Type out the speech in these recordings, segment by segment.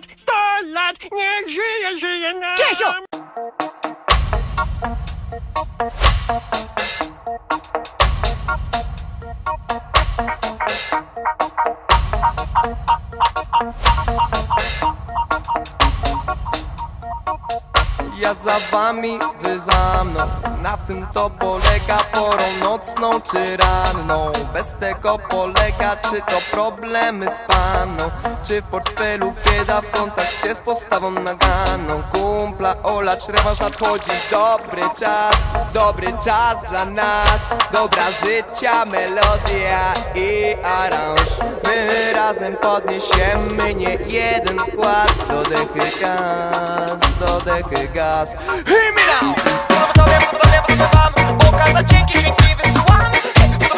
lat, sto lat, niech żyje, żyje nam. Czesio! Ja za wami, wy za mną. Na tym to polega porą nocną czy ranną. Bez tego polega, czy to problemy z paną Czy w portfelu bieda w kontakcie z postawą naganą. Kumpla olacz, rewanż nadchodzi Dobry czas, dobry czas dla nas. Dobra życia, melodia i aranż. My razem podniesiemy nie jeden głaz Do dechy dechy gaz. Hear me now! Podobnie, podobnie, podobnie wam Okazać dzięki, dzięki wysyłam.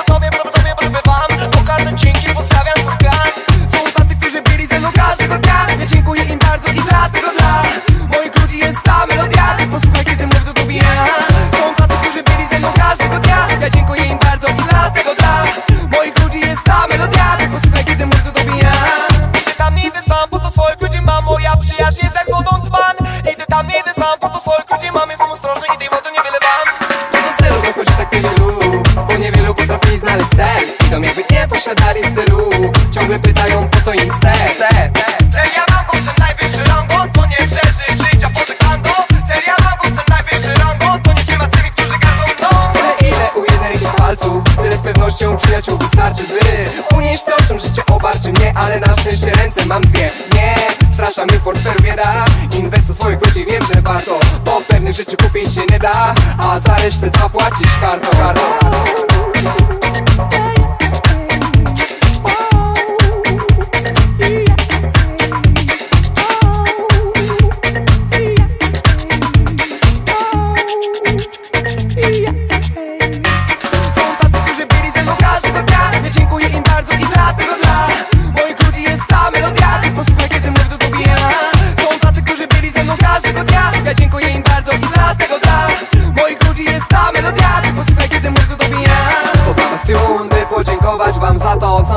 Podobnie, podobnie, podobnie wam Okazać dzięki, pozdrawiam twój klan Są tacy, którzy byli ze mną każdego dnia. Ja dziękuję im bardzo i dlatego dla Moich ludzi jest ta melodia. Ty posłuchaj, kiedy mówię do tobie ja. Są tacy, którzy byli ze mną każdego dnia. Ja dziękuję im bardzo i dlatego dla Moich ludzi jest ta melodia. Ty posłuchaj, Idą jakby nie posiadali stylu Ciągle pytają po co im ster. Cel ja mam, bo jestem najwyższy rangą To nie przeżyć życia pożegnando Cel ja mam, bo jestem najwyższy rangą To nie trzyma tymi, którzy gardzą mną. Tyle ile u jednych palców Tyle z pewnością przyjaciół wystarczy by Unieść to, czym życie obarczy mnie Ale na szczęście ręce mam dwie. Nie, strasza mnie w portfelu bieda Inwestuj swoich ludzi, wiem, że warto Bo pewnych rzeczy kupić się nie da A za resztę zapłacić kartą, kartą każdego dnia. Ja dziękuję im bardzo i dlatego dla Moich ludzi jest ta melodia Ty posłuchaj kiedy mój to dobija To was tune, by podziękować wam za to samo